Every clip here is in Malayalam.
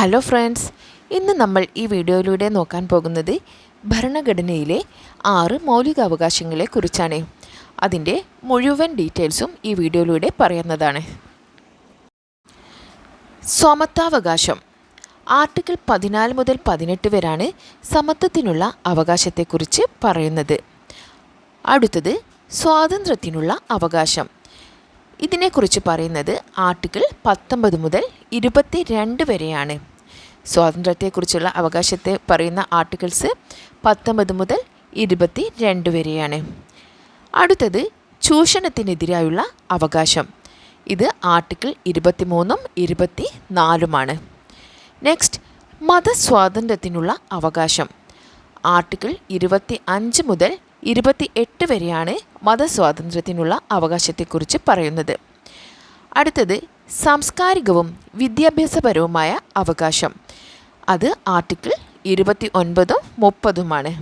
ഹലോ ഫ്രണ്ട്സ് ഇന്ന് നമ്മൾ ഈ വീഡിയോയിലൂടെ നോക്കാൻ പോകുന്നത് ഭരണഘടനയിലെ ആറ് മൗലികാവകാശങ്ങളെ കുറിച്ചാണ്. അതിന്റെ മുഴുവൻ ഡീറ്റെയിൽസും ഈ വീഡിയോയിലൂടെ പറയുന്നതാണ്. സമത്വാവകാശം. ആർട്ടിക്കിൾ പതിനാല് മുതൽ പതിനെട്ട് വരെയാണ് സമത്വത്തിനുള്ള അവകാശത്തെക്കുറിച്ച് പറയുന്നത്. അടുത്തത് സ്വാതന്ത്ര്യത്തിനുള്ള അവകാശം. ഇതിനെക്കുറിച്ച് പറയുന്നത് ആർട്ടിക്കിൾ പത്തൊമ്പത് മുതൽ ഇരുപത്തി രണ്ട് വരെയാണ്. സ്വാതന്ത്ര്യത്തെക്കുറിച്ചുള്ള അവകാശത്തെ പറയുന്ന ആർട്ടിക്കിൾസ് പത്തൊമ്പത് മുതൽ ഇരുപത്തി രണ്ട് വരെയാണ്. അടുത്തത് ചൂഷണത്തിനെതിരായുള്ള അവകാശം. ഇത് ആർട്ടിക്കിൾ ഇരുപത്തി മൂന്നും ഇരുപത്തി നാലുമാണ് നെക്സ്റ്റ് മതസ്വാതന്ത്ര്യത്തിനുള്ള അവകാശം. ആർട്ടിക്കിൾ ഇരുപത്തി അഞ്ച് മുതൽ ഇരുപത്തി എട്ട് വരെയാണ് മതസ്വാതന്ത്ര്യത്തിനുള്ള അവകാശത്തെക്കുറിച്ച് പറയുന്നത്. അടുത്തത് സാംസ്കാരികവും വിദ്യാഭ്യാസപരവുമായ അവകാശം. അത് ആർട്ടിക്കിൾ ഇരുപത്തി ഒൻപതും മുപ്പതുമാണ്.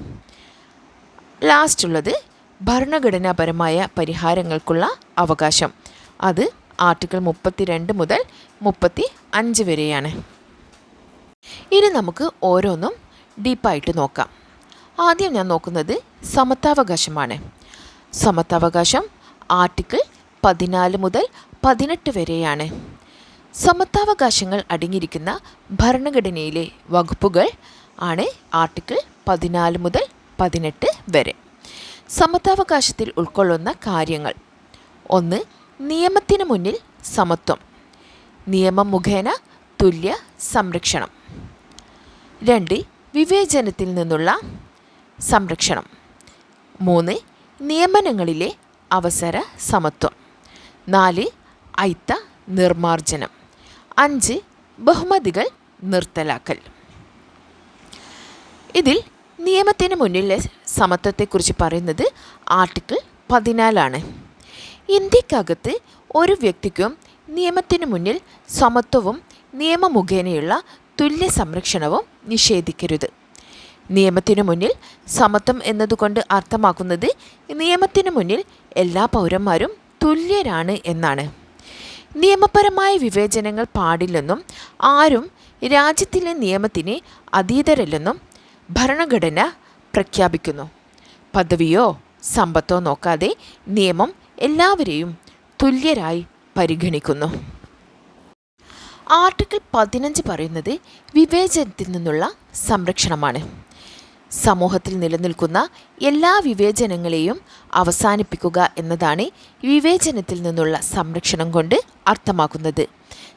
ലാസ്റ്റ് ഉള്ളത് ഭരണഘടനാപരമായ പരിഹാരങ്ങൾക്കുള്ള അവകാശം. അത് ആർട്ടിക്കിൾ മുപ്പത്തി രണ്ട് മുതൽ മുപ്പത്തി അഞ്ച് വരെയാണ്. ഇനി നമുക്ക് ഓരോന്നും ഡീപ്പായിട്ട് നോക്കാം. ആദ്യം ഞാൻ നോക്കുന്നത് സമത്വാവകാശമാണ് സമത്വാവകാശം ആർട്ടിക്കിൾ പതിനാല് മുതൽ പതിനെട്ട് വരെയാണ്. സമത്വാവകാശങ്ങൾ അടങ്ങിയിരിക്കുന്ന ഭരണഘടനയിലെ വകുപ്പുകൾ ആണ് ആർട്ടിക്കിൾ പതിനാല് മുതൽ പതിനെട്ട് വരെ. സമത്വാവകാശത്തിൽ ഉൾക്കൊള്ളുന്ന കാര്യങ്ങൾ. ഒന്ന് നിയമത്തിന് മുന്നിൽ സമത്വം. നിയമം മുഖേന തുല്യ സംരക്ഷണം. രണ്ട് വിവേചനത്തിൽ നിന്നുള്ള സംരക്ഷണം. മൂന്ന് നിയമനങ്ങളിലെ അവസര സമത്വം. നാല് ഐത്ത നിർമാർജനം അഞ്ച് ബഹുമതികൾ നിർത്തലാക്കൽ. ഇതിൽ നിയമത്തിന് മുന്നിലെ സമത്വത്തെക്കുറിച്ച് പറയുന്നത് ആർട്ടിക്കിൾ പതിനാലാണ്. ഇന്ത്യക്കകത്ത് ഒരു വ്യക്തിക്കും നിയമത്തിന് മുന്നിൽ സമത്വവും നിയമമുഖേനയുള്ള തുല്യ സംരക്ഷണവും നിഷേധിക്കരുത്. നിയമത്തിനു മുന്നിൽ സമത്വം എന്നതുകൊണ്ട് അർത്ഥമാക്കുന്നത് നിയമത്തിനു മുന്നിൽ എല്ലാ പൗരന്മാരും തുല്യരാണ് എന്നാണ്. നിയമപരമായ വിവേചനങ്ങൾ പാടില്ലെന്നും ആരും രാജ്യത്തിലെ നിയമത്തിന് അതീതരല്ലെന്നും ഭരണഘടന പ്രഖ്യാപിക്കുന്നു. പദവിയോ സമ്പത്തോ നോക്കാതെ നിയമം എല്ലാവരെയും തുല്യരായി പരിഗണിക്കുന്നു. ആർട്ടിക്കിൾ പതിനഞ്ച് പറയുന്നത് വിവേചനത്തിൽ നിന്നുള്ള സംരക്ഷണമാണ്. സമൂഹത്തിൽ നിലനിൽക്കുന്ന എല്ലാ വിവേചനങ്ങളെയും അവസാനിപ്പിക്കുക എന്നതാണ് വിവേചനത്തിൽ നിന്നുള്ള സംരക്ഷണം കൊണ്ട് അർത്ഥമാക്കുന്നത്.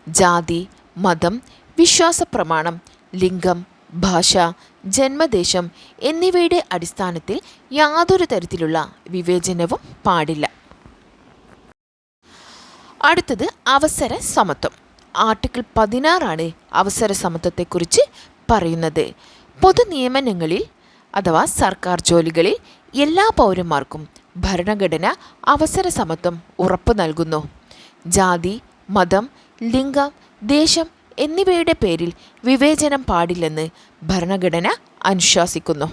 ജാതി മതം വിശ്വാസ പ്രമാണം ലിംഗം ഭാഷ ജന്മദേശം എന്നിവയുടെ അടിസ്ഥാനത്തിൽ യാതൊരു തരത്തിലുള്ള വിവേചനവും പാടില്ല. അടുത്തത് അവസര സമത്വം. ആർട്ടിക്കിൾ പതിനാറാണ് അവസര സമത്വത്തെക്കുറിച്ച് പറയുന്നത്. പൊതു നിയമനങ്ങളിൽ അഥവാ സർക്കാർ ജോലികളിൽ എല്ലാ പൗരന്മാർക്കും ഭരണഘടന അവസര സമത്വം ഉറപ്പു നൽകുന്നു. ജാതി മതം ലിംഗം ദേശം എന്നിവയുടെ പേരിൽ വിവേചനം പാടില്ലെന്ന് ഭരണഘടന അനുശാസിക്കുന്നു.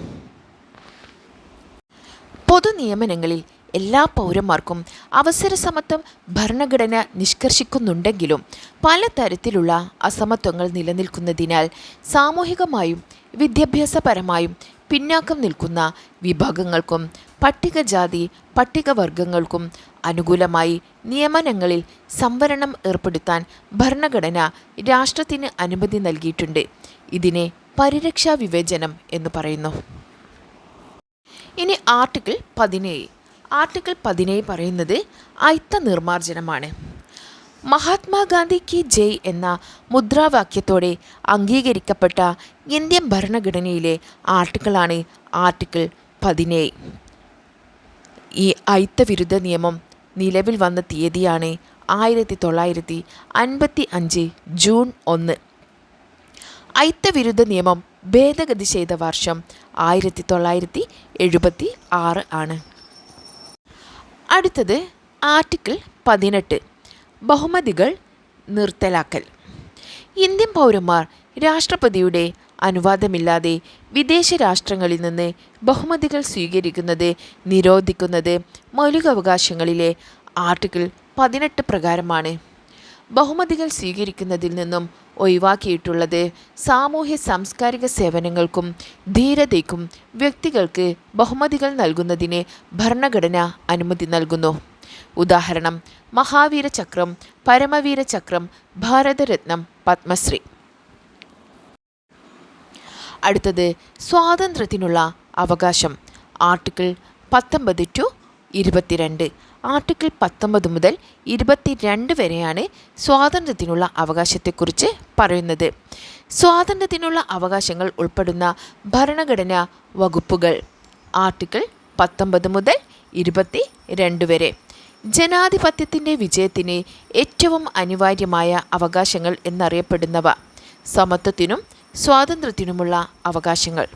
പൊതു നിയമനങ്ങളിൽ എല്ലാ പൗരന്മാർക്കും അവസര സമത്വം ഭരണഘടന നിഷ്കർഷിക്കുന്നുണ്ടെങ്കിലും പലതരത്തിലുള്ള അസമത്വങ്ങൾ നിലനിൽക്കുന്നതിനാൽ സാമൂഹികമായും വിദ്യാഭ്യാസപരമായും പിന്നാക്കം നിൽക്കുന്ന വിഭാഗങ്ങൾക്കും പട്ടികജാതി പട്ടികവർഗങ്ങൾക്കും അനുകൂലമായി നിയമനങ്ങളിൽ സംവരണം ഏർപ്പെടുത്താൻ ഭരണഘടന രാഷ്ട്രത്തിന് അനുമതി നൽകിയിട്ടുണ്ട്. ഇതിനെ പരിരക്ഷാ വിവേചനം എന്ന് പറയുന്നു. ഇനി ആർട്ടിക്കിൾ പതിനേഴ്. ആർട്ടിക്കിൾ പതിനേഴ് പറയുന്നത് ഐത്ത നിർമാർജനമാണ് മഹാത്മാഗാന്ധി കി ജയ് എന്ന മുദ്രാവാക്യത്തോടെ അംഗീകരിക്കപ്പെട്ട ഇന്ത്യൻ ഭരണഘടനയിലെ ആർട്ടിക്കിളാണ് ആർട്ടിക്കിൾ പതിനേഴ് ഈ ഐത്തവിരുദ്ധ നിയമം നിലവിൽ വന്ന തീയതിയാണ് ആയിരത്തി തൊള്ളായിരത്തി അൻപത്തി അഞ്ച് ജൂൺ ഒന്ന്. ഐത്തവിരുദ്ധ നിയമം ഭേദഗതി ചെയ്ത വർഷം ആയിരത്തി തൊള്ളായിരത്തി എഴുപത്തി ആറ് ആണ്. അടുത്തത് ആർട്ടിക്കിൾ പതിനെട്ട്. ബഹുമതികൾ നിർത്തലാക്കൽ. ഇന്ത്യൻ പൗരന്മാർ രാഷ്ട്രപതിയുടെ അനുവാദമില്ലാതെ വിദേശ രാഷ്ട്രങ്ങളിൽ നിന്ന് ബഹുമതികൾ സ്വീകരിക്കുന്നത് നിരോധിക്കുന്നത് മൗലികാവകാശങ്ങളിലെ ആർട്ടിക്കിൾ പതിനെട്ട് പ്രകാരമാണ്. ബഹുമതികൾ സ്വീകരിക്കുന്നതിൽ നിന്നും ഒഴിവാക്കിയിട്ടുള്ളത് സാമൂഹ്യ സാംസ്കാരിക സേവനങ്ങൾക്കും ധീരതയ്ക്കും വ്യക്തികൾക്ക് ബഹുമതികൾ നൽകുന്നതിന് ഭരണഘടന അനുമതി നൽകുന്നു. ഉദാഹരണം മഹാവീരചക്രം പരമവീരചക്രം പരമവീര ചക്രം ഭാരതരത്നം പത്മശ്രീ. അടുത്തത് സ്വാതന്ത്ര്യത്തിനുള്ള അവകാശം ആർട്ടിക്കിൾ പത്തൊമ്പത് ടു ഇരുപത്തിരണ്ട്. ആർട്ടിക്കിൾ പത്തൊമ്പത് മുതൽ ഇരുപത്തിരണ്ട് വരെയാണ് സ്വാതന്ത്ര്യത്തിനുള്ള അവകാശത്തെക്കുറിച്ച് പറയുന്നത്. സ്വാതന്ത്ര്യത്തിനുള്ള അവകാശങ്ങൾ ഉൾപ്പെടുന്ന ഭരണഘടനാ വകുപ്പുകൾ ആർട്ടിക്കിൾ പത്തൊമ്പത് മുതൽ ഇരുപത്തി രണ്ട് വരെ. ജനാധിപത്യത്തിന്റെ വിജയത്തിന് ഏറ്റവും അനിവാര്യമായ അവകാശങ്ങൾ എന്നറിയപ്പെടുന്നവ. സമത്വത്തിനും സ്വാതന്ത്ര്യത്തിനുമുള്ള അവകാശങ്ങൾ.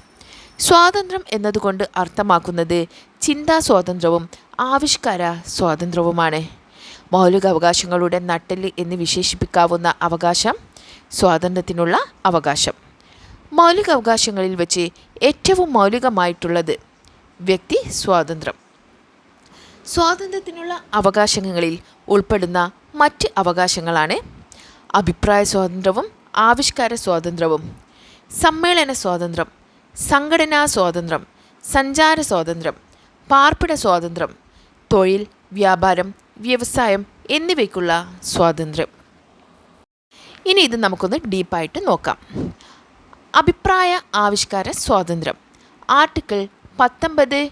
സ്വാതന്ത്ര്യം എന്നതുകൊണ്ട് അർത്ഥമാക്കുന്നത് ചിന്താ സ്വാതന്ത്ര്യവും ആവിഷ്കാര സ്വാതന്ത്ര്യവുമാണ്. മൗലിക അവകാശങ്ങളുടെ നട്ടെല്ല് എന്ന് വിശേഷിപ്പിക്കാവുന്ന അവകാശം സ്വാതന്ത്ര്യത്തിനുള്ള അവകാശം. മൗലിക അവകാശങ്ങളിൽ വെച്ച് ഏറ്റവും മൗലികമായിട്ടുള്ളത് വ്യക്തി സ്വാതന്ത്ര്യം. സ്വാതന്ത്ര്യത്തിനുള്ള അവകാശങ്ങളിൽ ഉൾപ്പെടുന്ന മറ്റ് അവകാശങ്ങളാണ് അഭിപ്രായ സ്വാതന്ത്ര്യവും ആവിഷ്കാര സ്വാതന്ത്ര്യവും സമ്മേളന സ്വാതന്ത്ര്യം സംഘടനാ സ്വാതന്ത്ര്യം സഞ്ചാര സ്വാതന്ത്ര്യം പാർപ്പിട സ്വാതന്ത്ര്യം തൊഴിൽ വ്യാപാരം വ്യവസായം എന്നിവയ്ക്കുള്ള സ്വാതന്ത്ര്യം. ഇനി ഇത് നമുക്കൊന്ന് ഡീപ്പായിട്ട് നോക്കാം. അഭിപ്രായ ആവിഷ്കാര സ്വാതന്ത്ര്യം. ആർട്ടിക്കിൾ പത്തൊമ്പത്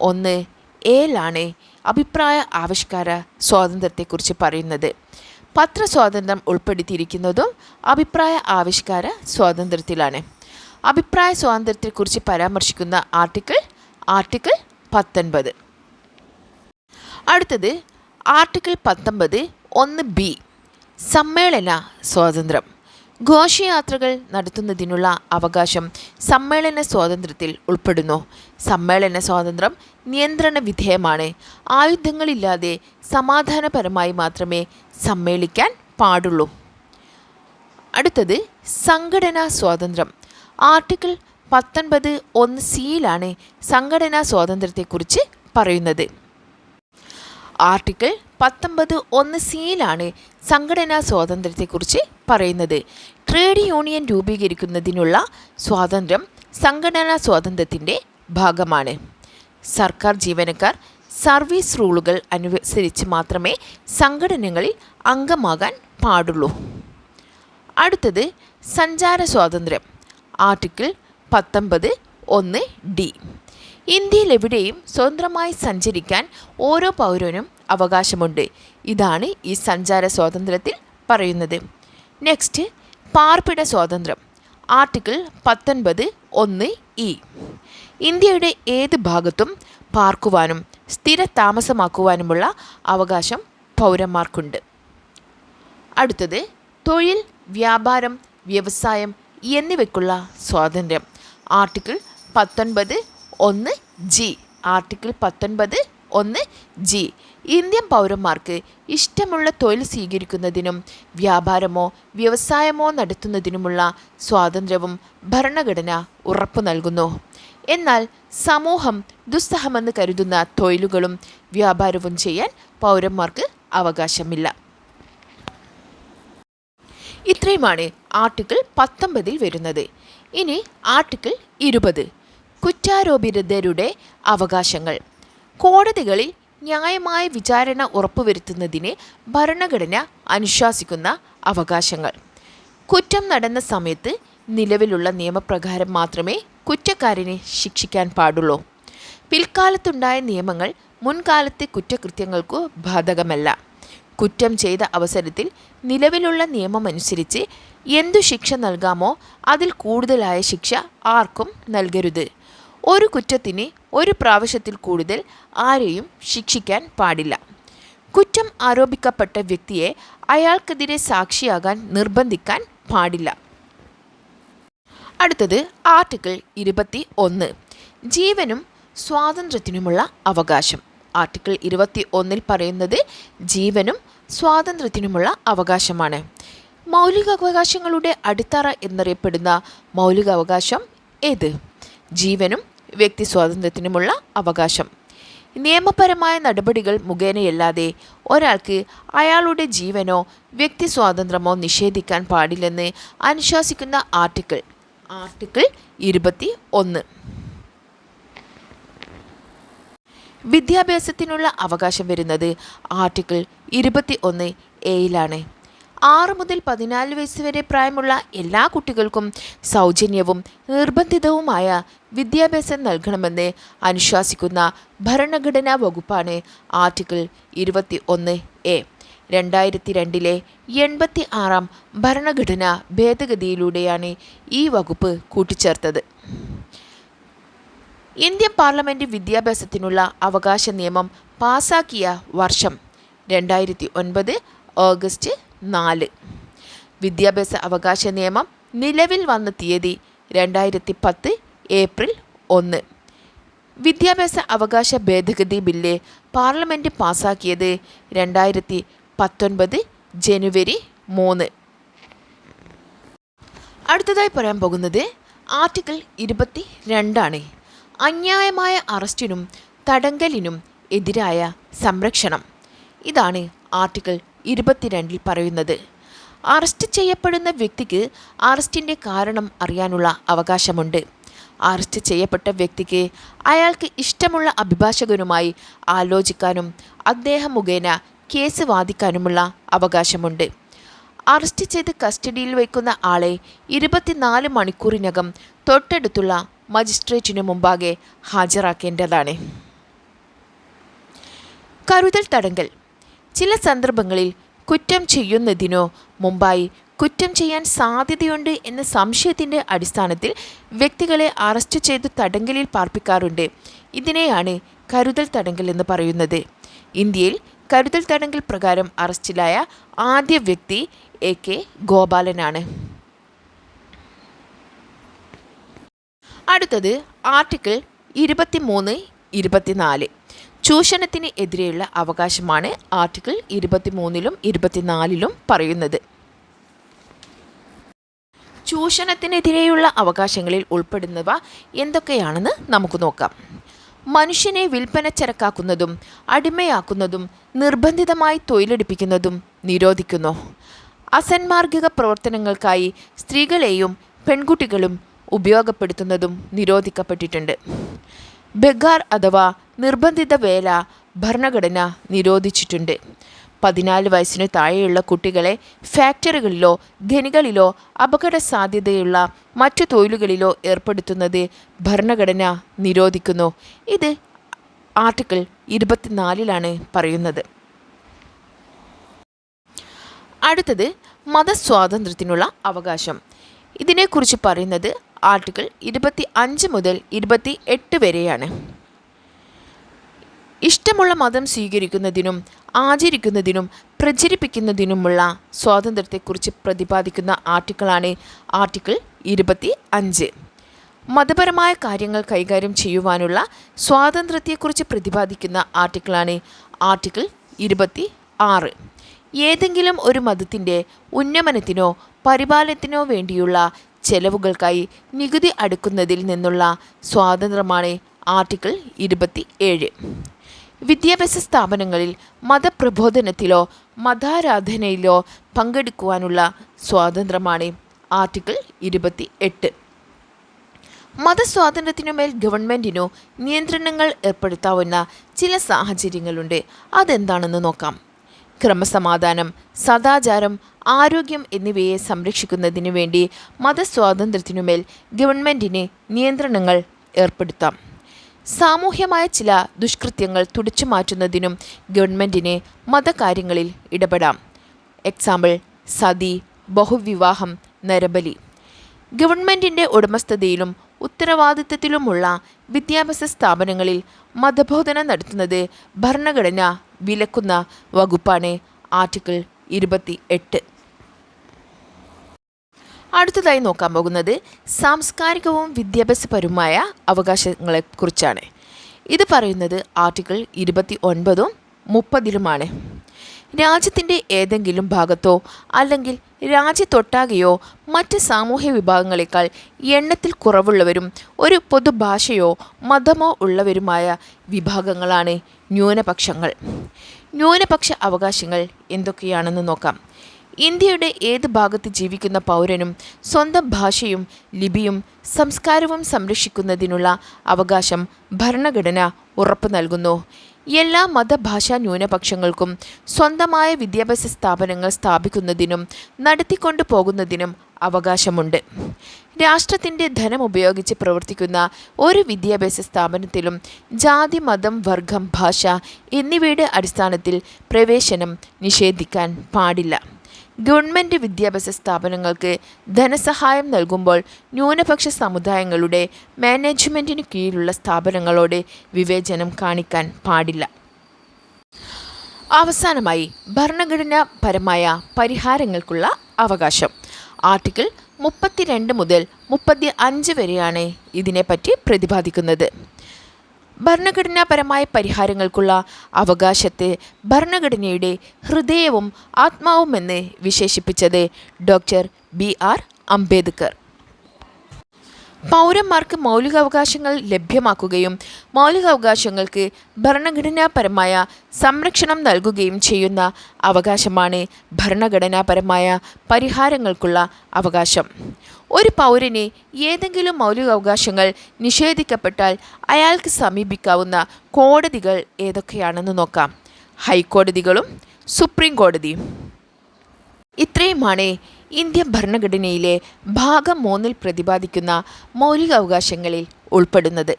ഒന്ന് ഏലാണ് അഭിപ്രായ ആവിഷ്കാര സ്വാതന്ത്ര്യത്തെക്കുറിച്ച് പറയുന്നത്. പത്രസ്വാതന്ത്ര്യം ഉൾപ്പെടുത്തിയിരിക്കുന്നതും അഭിപ്രായ ആവിഷ്കാര സ്വാതന്ത്ര്യത്തിലാണ്. അഭിപ്രായ സ്വാതന്ത്ര്യത്തെക്കുറിച്ച് പരാമർശിക്കുന്ന ആർട്ടിക്കിൾ ആർട്ടിക്കിൾ പത്തൊൻപത്. അടുത്തത് ആർട്ടിക്കിൾ പത്തൊമ്പത് ഒന്ന് ബി സമ്മേളന സ്വാതന്ത്ര്യം. ഘോഷയാത്രകൾ നടത്തുന്നതിനുള്ള അവകാശം സമ്മേളന സ്വാതന്ത്ര്യത്തിൽ ഉൾപ്പെടുന്നു. സമ്മേളന സ്വാതന്ത്ര്യം നിയന്ത്രണ വിധേയമാണ്. ആയുധങ്ങളില്ലാതെ സമാധാനപരമായി മാത്രമേ സമ്മേളിക്കാൻ പാടുള്ളൂ. അടുത്തത് സംഘടനാ സ്വാതന്ത്ര്യം. ആർട്ടിക്കിൾ പത്തൊൻപത് ഒന്ന് സിയിലാണ് സംഘടനാ സ്വാതന്ത്ര്യത്തെക്കുറിച്ച് പറയുന്നത്. ആർട്ടിക്കിൾ പത്തൊമ്പത് ഒന്ന് സിയിലാണ് സംഘടനാ സ്വാതന്ത്ര്യത്തെക്കുറിച്ച് പറയുന്നത്. ട്രേഡ് യൂണിയൻ രൂപീകരിക്കുന്നതിനുള്ള സ്വാതന്ത്ര്യം സംഘടനാ സ്വാതന്ത്ര്യത്തിന്റെ ഭാഗമാണ്. സർക്കാർ ജീവനക്കാർ സർവീസ് റൂളുകൾ അനുസരിച്ച് മാത്രമേ സംഘടനകളിൽ അംഗമാകാൻ പാടുള്ളൂ. അടുത്തത് സഞ്ചാര സ്വാതന്ത്ര്യം. ആർട്ടിക്കിൾ പത്തൊമ്പത് ഒന്ന് ഡി ഇന്ത്യയിൽ എവിടെയും സ്വതന്ത്രമായി സഞ്ചരിക്കാൻ ഓരോ പൗരനും അവകാശമുണ്ട്. ഇതാണ് ഈ സഞ്ചാര സ്വാതന്ത്ര്യത്തിൽ പറയുന്നത്. നെക്സ്റ്റ് പാർപ്പിട സ്വാതന്ത്ര്യം. ആർട്ടിക്കിൾ പത്തൊൻപത് ഒന്ന് ഇ ഇന്ത്യയുടെ ഏത് ഭാഗത്തും പാർക്കുവാനും സ്ഥിര താമസമാക്കുവാനുമുള്ള അവകാശം പൗരന്മാർക്കുണ്ട്. അടുത്തത് തൊഴിൽ വ്യാപാരം വ്യവസായം എന്നിവയ്ക്കുള്ള സ്വാതന്ത്ര്യം. ആർട്ടിക്കിൾ പത്തൊൻപത് ഒന്ന് ജി. ആർട്ടിക്കിൾ പത്തൊൻപത് ഒന്ന് ജി. ഇന്ത്യൻ പൗരന്മാർക്ക് ഇഷ്ടമുള്ള തൊഴിൽ സ്വീകരിക്കുന്നതിനും വ്യാപാരമോ വ്യവസായമോ നടത്തുന്നതിനുമുള്ള സ്വാതന്ത്ര്യവും ഭരണഘടന ഉറപ്പു നൽകുന്നു. എന്നാൽ സമൂഹം ദുസ്സഹമെന്ന് കരുതുന്ന തൊഴിലുകളും വ്യാപാരവും ചെയ്യാൻ പൗരന്മാർക്ക് അവകാശമില്ല. ഇത്രയുമാണ് ആർട്ടിക്കിൾ പത്തൊമ്പതിൽ വരുന്നത്. ഇനി ആർട്ടിക്കിൾ ഇരുപത്. കുറ്റാരോപിതരുടെ അവകാശങ്ങൾ. കോടതികളിൽ ന്യായമായ വിചാരണ ഉറപ്പുവരുത്തുന്നതിന് ഭരണഘടന അനുശാസിക്കുന്ന അവകാശങ്ങൾ. കുറ്റം നടന്ന സമയത്ത് നിലവിലുള്ള നിയമപ്രകാരം മാത്രമേ കുറ്റക്കാരനെ ശിക്ഷിക്കാൻ പാടുള്ളൂ. പിൽക്കാലത്തുണ്ടായ നിയമങ്ങൾ മുൻകാലത്തെ കുറ്റകൃത്യങ്ങൾക്കു ബാധകമല്ല. കുറ്റം ചെയ്ത അവസരത്തിൽ നിലവിലുള്ള നിയമമനുസരിച്ച് എന്തു ശിക്ഷ നൽകാമോ അതിൽ കൂടുതലായ ശിക്ഷ ആർക്കും നൽകരുത്. ഒരു കുറ്റത്തിന് ഒരു പ്രാവശ്യത്തിൽ കൂടുതൽ ആരെയും ശിക്ഷിക്കാൻ പാടില്ല. കുറ്റം ആരോപിക്കപ്പെട്ട വ്യക്തിയെ അയാൾക്കെതിരെ സാക്ഷിയാകാൻ നിർബന്ധിക്കാൻ പാടില്ല. അടുത്തത് ആർട്ടിക്കിൾ ഇരുപത്തി ഒന്ന് ജീവനും സ്വാതന്ത്ര്യത്തിനുമുള്ള അവകാശം. ആർട്ടിക്കിൾ ഇരുപത്തി ഒന്നിൽ പറയുന്നത് ജീവനും സ്വാതന്ത്ര്യത്തിനുമുള്ള അവകാശമാണ്. മൗലികാവകാശങ്ങളുടെ അടിത്തറ എന്നറിയപ്പെടുന്ന മൗലികാവകാശം ഏത്? ജീവനും വ്യക്തി സ്വാതന്ത്ര്യത്തിനുമുള്ള അവകാശം. നിയമപരമായ നടപടികൾ മുഖേനയല്ലാതെ ഒരാൾക്ക് അയാളുടെ ജീവനോ വ്യക്തി സ്വാതന്ത്ര്യമോ നിഷേധിക്കാൻ പാടില്ലെന്ന് അനുശാസിക്കുന്ന ആർട്ടിക്കിൾ ആർട്ടിക്കിൾ ഇരുപത്തി ഒന്ന് വിദ്യാഭ്യാസത്തിനുള്ള അവകാശം വരുന്നത് ആർട്ടിക്കിൾ ഇരുപത്തി ഒന്ന് എയിലാണ്. ആറ് മുതൽ പതിനാല് വയസ്സ് വരെ പ്രായമുള്ള എല്ലാ കുട്ടികൾക്കും സൗജന്യവും നിർബന്ധിതവുമായ വിദ്യാഭ്യാസം നൽകണമെന്ന് അനുശാസിക്കുന്ന ഭരണഘടനാ വകുപ്പാണ് ആർട്ടിക്കിൾ ഇരുപത്തി ഒന്ന് എ. രണ്ടായിരത്തി രണ്ടിലെ എൺപത്തി ആറാം ഭരണഘടനാ ഭേദഗതിയിലൂടെയാണ് ഈ വകുപ്പ് കൂട്ടിച്ചേർത്തത്. ഇന്ത്യൻ പാർലമെന്റ് വിദ്യാഭ്യാസത്തിനുള്ള അവകാശ നിയമം പാസാക്കിയ വർഷം രണ്ടായിരത്തി ഒൻപത് ഓഗസ്റ്റ് നാല്. വിദ്യാഭ്യാസ അവകാശ നിയമം നിലവിൽ വന്ന തീയതി രണ്ടായിരത്തി പത്ത് ഏപ്രിൽ ഒന്ന്. വിദ്യാഭ്യാസ അവകാശ ഭേദഗതി ബില്ല് പാർലമെന്റ് പാസാക്കിയത് രണ്ടായിരത്തി പത്തൊൻപത് ജനുവരി മൂന്ന്. അടുത്തതായി പറയാൻ പോകുന്നത് ആർട്ടിക്കിൾ ഇരുപത്തി രണ്ടാണ് അന്യായമായ അറസ്റ്റിനും തടങ്കലിനും എതിരായ സംരക്ഷണം. ഇതാണ് ആർട്ടിക്കിൾ ഇരുപത്തിരണ്ടിൽ പറയുന്നത്. അറസ്റ്റ് ചെയ്യപ്പെടുന്ന വ്യക്തിക്ക് അറസ്റ്റിന്റെ കാരണം അറിയാനുള്ള അവകാശമുണ്ട്. അറസ്റ്റ് ചെയ്യപ്പെട്ട വ്യക്തിക്ക് അയാൾക്ക് ഇഷ്ടമുള്ള അഭിഭാഷകനുമായി ആലോചിക്കാനും അദ്ദേഹം മുഖേന കേസ് വാദിക്കാനുമുള്ള അവകാശമുണ്ട്. അറസ്റ്റ് ചെയ്ത് കസ്റ്റഡിയിൽ വയ്ക്കുന്ന ആളെ ഇരുപത്തിനാല് മണിക്കൂറിനകം തൊട്ടടുത്തുള്ള മജിസ്ട്രേറ്റിനു മുമ്പാകെ ഹാജരാക്കേണ്ടതാണ്. കരുതൽ തടങ്കൽ. ചില സന്ദർഭങ്ങളിൽ കുറ്റം ചെയ്യുന്നതിനോ മുമ്പായി കുറ്റം ചെയ്യാൻ സാധ്യതയുണ്ട് എന്ന സംശയത്തിന്റെ അടിസ്ഥാനത്തിൽ വ്യക്തികളെ അറസ്റ്റ് ചെയ്ത് തടങ്കലിൽ പാർപ്പിക്കാറുണ്ട്. ഇതിനെയാണ് കരുതൽ തടങ്കൽ എന്ന് പറയുന്നത്. ഇന്ത്യയിൽ കരുതൽ തടങ്കൽ പ്രകാരം അറസ്റ്റിലായ ആദ്യ വ്യക്തി എ കെ ഗോപാലനാണ്. അടുത്തത് ആർട്ടിക്കിൾ ഇരുപത്തിമൂന്ന് ഇരുപത്തിനാല്. ചൂഷണത്തിന് എതിരെയുള്ള അവകാശമാണ് ആർട്ടിക്കിൾ ഇരുപത്തിമൂന്നിലും ഇരുപത്തിനാലിലും പറയുന്നത്. ചൂഷണത്തിനെതിരെയുള്ള അവകാശങ്ങളിൽ ഉൾപ്പെടുന്നവ എന്തൊക്കെയാണെന്ന് നമുക്ക് നോക്കാം. മനുഷ്യനെ വിൽപ്പന ചരക്കാക്കുന്നതും അടിമയാക്കുന്നതും നിർബന്ധിതമായി തൊഴിലെടുപ്പിക്കുന്നതും നിരോധിക്കുന്നു. അസന്മാർഗിക പ്രവർത്തനങ്ങൾക്കായി സ്ത്രീകളെയും പെൺകുട്ടികളും ഉപയോഗപ്പെടുത്തുന്നതും നിരോധിക്കപ്പെട്ടിട്ടുണ്ട്. ബഗാർ അഥവാ നിർബന്ധിത വേല ഭരണഘടന നിരോധിച്ചിട്ടുണ്ട്. പതിനാല് വയസ്സിന് താഴെയുള്ള കുട്ടികളെ ഫാക്ടറികളിലോ ഖനികളിലോ അപകട സാധ്യതയുള്ള മറ്റു തൊഴിലുകളിലോ ഏർപ്പെടുത്തുന്നത് ഭരണഘടന നിരോധിക്കുന്നു. ഇത് ആർട്ടിക്കിൾ ഇരുപത്തിനാലിലാണ് പറയുന്നത്. അടുത്തത് മതസ്വാതന്ത്ര്യത്തിനുള്ള അവകാശം. ഇതിനെക്കുറിച്ച് പറയുന്നത് ആർട്ടിക്കിൾ ഇരുപത്തി അഞ്ച് മുതൽ ഇരുപത്തി എട്ട് വരെയാണ്. ഇഷ്ടമുള്ള മതം സ്വീകരിക്കുന്നതിനും ആചരിക്കുന്നതിനും പ്രചരിപ്പിക്കുന്നതിനുമുള്ള സ്വാതന്ത്ര്യത്തെക്കുറിച്ച് പ്രതിപാദിക്കുന്ന ആർട്ടിക്കിളാണ് ആർട്ടിക്കിൾ ഇരുപത്തി അഞ്ച് മതപരമായ കാര്യങ്ങൾ കൈകാര്യം ചെയ്യുവാനുള്ള സ്വാതന്ത്ര്യത്തെക്കുറിച്ച് പ്രതിപാദിക്കുന്ന ആർട്ടിക്കിളാണ് ആർട്ടിക്കിൾ ഇരുപത്തി ആറ് ഏതെങ്കിലും ഒരു മതത്തിന്റെ ഉന്നമനത്തിനോ പരിപാലനത്തിനോ വേണ്ടിയുള്ള ചെലവുകൾക്കായി നികുതി അടുക്കുന്നതിൽ നിന്നുള്ള സ്വാതന്ത്ര്യമാണ് ആർട്ടിക്കിൾ ഇരുപത്തി ഏഴ് വിദ്യാഭ്യാസ സ്ഥാപനങ്ങളിൽ മതപ്രബോധനത്തിലോ മതാരാധനയിലോ പങ്കെടുക്കുവാനുള്ള സ്വാതന്ത്ര്യമാണ് ആർട്ടിക്കിൾ ഇരുപത്തി എട്ട് മതസ്വാതന്ത്ര്യത്തിനുമേൽ ഗവൺമെന്റിനു നിയന്ത്രണങ്ങൾ ഏർപ്പെടുത്താവുന്ന ചില സാഹചര്യങ്ങളുണ്ട്. അതെന്താണെന്ന് നോക്കാം. ക്രമസമാധാനം സദാചാരം ആരോഗ്യം എന്നിവയെ സംരക്ഷിക്കുന്നതിനു വേണ്ടി മതസ്വാതന്ത്ര്യത്തിനുമേൽ ഗവൺമെന്റിന് നിയന്ത്രണങ്ങൾ ഏർപ്പെടുത്താം. സാമൂഹ്യമായ ചില ദുഷ്കൃത്യങ്ങൾ തുടച്ചു മാറ്റുന്നതിനും ഗവൺമെന്റിന് മതകാര്യങ്ങളിൽ ഇടപെടാം. എക്സാമ്പിൾ സതി ബഹുവിവാഹം നരബലി. ഗവൺമെന്റിന്റെ ഉടമസ്ഥതയിലും ഉത്തരവാദിത്തത്തിലുമുള്ള വിദ്യാഭ്യാസ സ്ഥാപനങ്ങളിൽ മതബോധന നടത്തുന്നത് ഭരണഘടന വിലക്കുന്ന വകുപ്പാണ് ആർട്ടിക്കിൾ ഇരുപത്തി എട്ട് അടുത്തതായി നോക്കാൻ പോകുന്നത് സാംസ്കാരികവും വിദ്യാഭ്യാസപരവുമായ അവകാശങ്ങളെക്കുറിച്ചാണ്. ഇത് പറയുന്നത് ആർട്ടിക്കിൾ ഇരുപത്തി ഒൻപതും മുപ്പതിലുമാണ്. രാജ്യത്തിന്റെ ഏതെങ്കിലും ഭാഗത്തോ അല്ലെങ്കിൽ രാജ്യത്തൊട്ടാകെയോ മറ്റ് സാമൂഹ്യ വിഭാഗങ്ങളെക്കാൾ എണ്ണത്തിൽ കുറവുള്ളവരും ഒരു പൊതുഭാഷയോ മതമോ ഉള്ളവരുമായ വിഭാഗങ്ങളാണ് ന്യൂനപക്ഷങ്ങൾ. ന്യൂനപക്ഷ അവകാശങ്ങൾ എന്തൊക്കെയാണെന്ന് നോക്കാം. ഇന്ത്യയുടെ ഏത് ഭാഗത്ത് ജീവിക്കുന്ന പൗരനും സ്വന്തം ഭാഷയും ലിപിയും സംസ്കാരവും സംരക്ഷിക്കുന്നതിനുള്ള അവകാശം ഭരണഘടന ഉറപ്പു നൽകുന്നു. എല്ലാ മതഭാഷാ ന്യൂനപക്ഷങ്ങൾക്കും സ്വന്തമായ വിദ്യാഭ്യാസ സ്ഥാപനങ്ങൾ സ്ഥാപിക്കുന്നതിനും നടത്തിക്കൊണ്ടു പോകുന്നതിനും അവകാശമുണ്ട്. രാഷ്ട്രത്തിന്റെ ധനം ഉപയോഗിച്ച് പ്രവർത്തിക്കുന്ന ഒരു വിദ്യാഭ്യാസ സ്ഥാപനത്തിലും ജാതി മതം വർഗം ഭാഷ എന്നിവയുടെ അടിസ്ഥാനത്തിൽ പ്രവേശനം നിഷേധിക്കാൻ പാടില്ല. ഗവൺമെന്റ് വിദ്യാഭ്യാസ സ്ഥാപനങ്ങൾക്ക് ധനസഹായം നൽകുമ്പോൾ ന്യൂനപക്ഷ സമുദായങ്ങളുടെ മാനേജ്മെന്റിനു കീഴിലുള്ള സ്ഥാപനങ്ങളോട് വിവേചനം കാണിക്കാൻ പാടില്ല. അവസാനമായി ഭരണഘടനാപരമായ പരിഹാരങ്ങൾക്കുള്ള അവകാശം. ആർട്ടിക്കിൾ മുപ്പത്തിരണ്ട് മുതൽ മുപ്പത്തി അഞ്ച് വരെയാണ് ഇതിനെപ്പറ്റി പ്രതിപാദിക്കുന്നത്. ഭരണഘടനാപരമായ പരിഹാരങ്ങൾക്കുള്ള അവകാശത്തെ ഭരണഘടനയുടെ ഹൃദയവും ആത്മാവുമെന്ന് വിശേഷിപ്പിച്ചത് ഡോക്ടർ ബി ആർ അംബേദ്കർ. പൗരന്മാർക്ക് മൗലികാവകാശങ്ങൾ ലഭ്യമാക്കുകയും മൗലികാവകാശങ്ങൾക്ക് ഭരണഘടനാപരമായ സംരക്ഷണം നൽകുകയും ചെയ്യുന്ന അവകാശമാണ് ഭരണഘടനാപരമായ പരിഹാരങ്ങൾക്കുള്ള അവകാശം. ഒരു പൗരന് ഏതെങ്കിലും മൗലികാവകാശങ്ങൾ നിഷേധിക്കപ്പെട്ടാൽ അയാൾക്ക് സമീപിക്കാവുന്ന കോടതികൾ ഏതൊക്കെയാണെന്ന് നോക്കാം. ഹൈക്കോടതികളും സുപ്രീം കോടതിയും ഇത്രയുമാണ് ഇന്ത്യൻ ഭരണഘടനയിലെ ഭാഗം മൂന്നിൽ പ്രതിപാദിക്കുന്ന മൗലികാവകാശങ്ങളിൽ ഉൾപ്പെടുന്നത്.